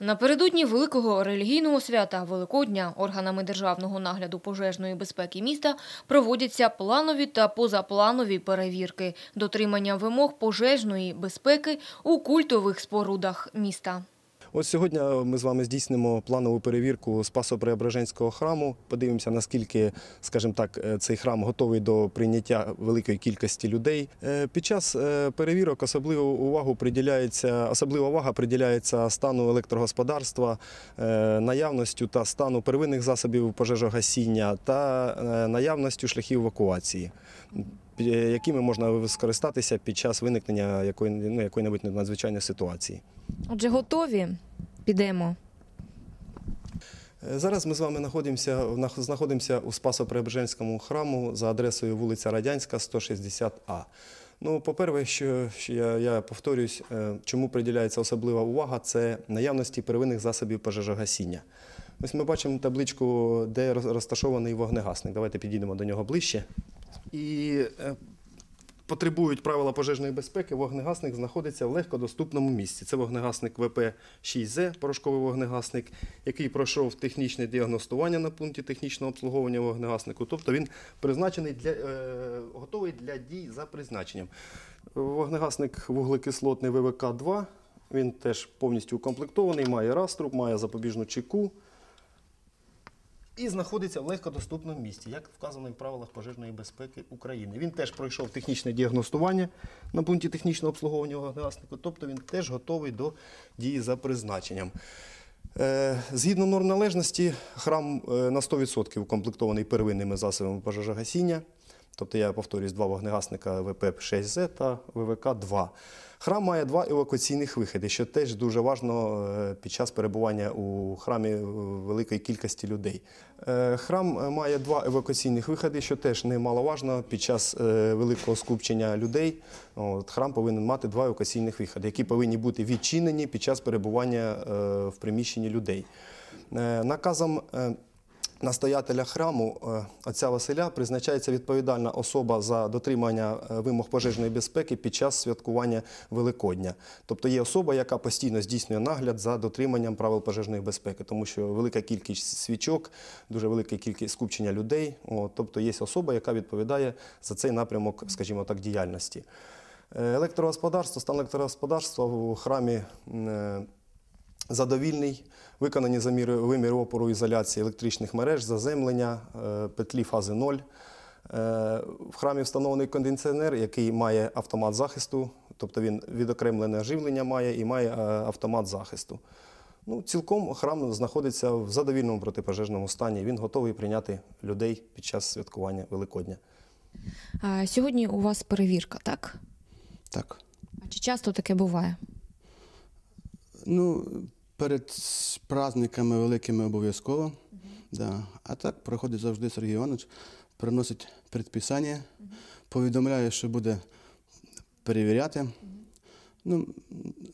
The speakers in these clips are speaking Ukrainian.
Напередодні великого релігійного свята Великодня органами державного нагляду пожежної безпеки міста проводяться планові та позапланові перевірки дотримання вимог пожежної безпеки у культових спорудах міста. Ось сьогодні ми з вами здійснимо планову перевірку Спасо-Преображенського храму. Подивимося, наскільки, скажімо так, е, цей храм готовий до прийняття великої кількості людей. Е, Під час е, перевірок особливу увагу приділяється, особлива увага приділяється стану електрогосподарства, е, наявності та стану первинних засобів пожежогасіння та е, наявністю шляхів евакуації. Пі- Якими можна скористатися під час виникнення якої, ну, якої-небудь надзвичайної ситуації. Отже, готові? Підемо. Е, Зараз ми з вами знаходимося, знаходимося у Спасо-Преображенському храму за адресою вулиця Радянська, 160А. Ну, по-перше, що, що я, я повторюсь, е, чому приділяється особлива увага, це наявності первинних засобів пожежогасіння. Ось ми бачимо табличку, де розташований вогнегасник. Давайте підійдемо до нього ближче. І е, потребують правила пожежної безпеки, вогнегасник знаходиться в легкодоступному місці. Це вогнегасник ВП-6З, порошковий вогнегасник, який пройшов технічне діагностування на пункті технічного обслуговування вогнегаснику. Тобто він призначений для, е, готовий для дій за призначенням. Вогнегасник вуглекислотний ВВК-2. Він теж повністю укомплектований, має раструб, має запобіжну чеку і знаходиться в легкодоступному місці, як вказано в правилах пожежної безпеки України. Він теж пройшов технічне діагностування на пункті технічного обслуговування вогнегаснику, тобто він теж готовий до дії за призначенням. Е, Згідно норм належності, храм е, на 100% укомплектований первинними засобами пожежогасіння. Тобто, я повторюсь, два вогнегасника ВП-6З та ВВК-2. Храм має два евакуаційних виходи, що теж дуже важливо е, під час перебування у храмі е, великої кількості людей. Е, Храм має два евакуаційних виходи, що теж немаловажно під час великого скупчення людей. Храм повинен мати два евакуаційних виходи, які повинні бути відчинені під час перебування в приміщенні людей. Наказом настоятеля храму е, отця Василя призначається відповідальна особа за дотримання е, вимог пожежної безпеки під час святкування Великодня. Тобто є особа, яка постійно здійснює нагляд за дотриманням правил пожежної безпеки, тому що велика кількість свічок, дуже велика кількість скупчення людей. Тобто є особа, яка відповідає за цей напрямок, скажімо так, діяльності. Е, Електрогосподарство, стан електрогосподарства у храмі задовільний, виконані заміри виміри опору ізоляції електричних мереж, заземлення, е, петлі фази 0. Е, В храмі встановлений кондиціонер, який має автомат захисту, тобто він відокремлене живлення має і має е, автомат захисту. Ну, цілком храм знаходиться в задовільному протипожежному стані. Він готовий прийняти людей під час святкування Великодня. А, сьогодні у вас перевірка, так? Так. А чи часто таке буває? Ну, перед праздниками великими обов'язково. Да. А так проходить завжди Сергій Іванович, приносить предписання, повідомляє, що буде перевіряти. Ну,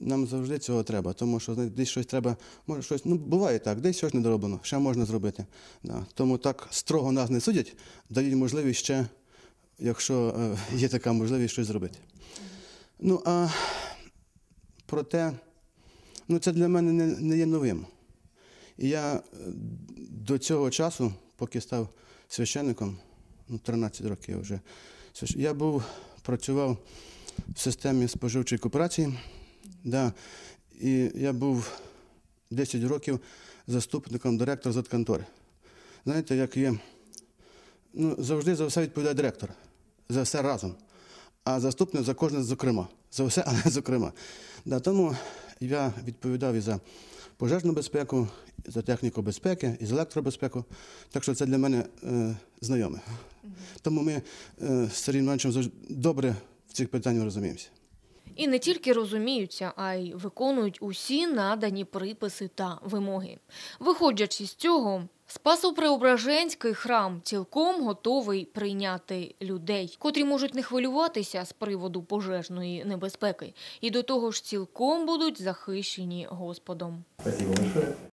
нам завжди цього треба, тому що знаєте, десь щось треба, може щось, ну буває так, десь щось недороблено, ще можна зробити. Да. Тому так строго нас не судять, дають можливість ще, якщо е, є така можливість, щось зробити. Ну, а проте, ну це для мене не, не є новим. І я е, до цього часу, поки став священником, ну 13 років я вже, я був, працював в системі споживчої кооперації, да, і я був 10 років заступником директора задконтори. Знаєте, як є, ну, завжди за все відповідає директор, за все разом а заступник за кожне зокрема. За все, але зокрема. Да, тому я відповідав і за пожежну безпеку, і за техніку безпеки, і за електробезпеку. Так що це для мене е, знайоме. Тому ми е, з Сергієм Івановичем добре в цих питаннях розуміємося. І не тільки розуміються, а й виконують усі надані приписи та вимоги. Виходячи з цього, Спасо-Преображенський храм цілком готовий прийняти людей, котрі можуть не хвилюватися з приводу пожежної небезпеки, і до того ж цілком будуть захищені Господом.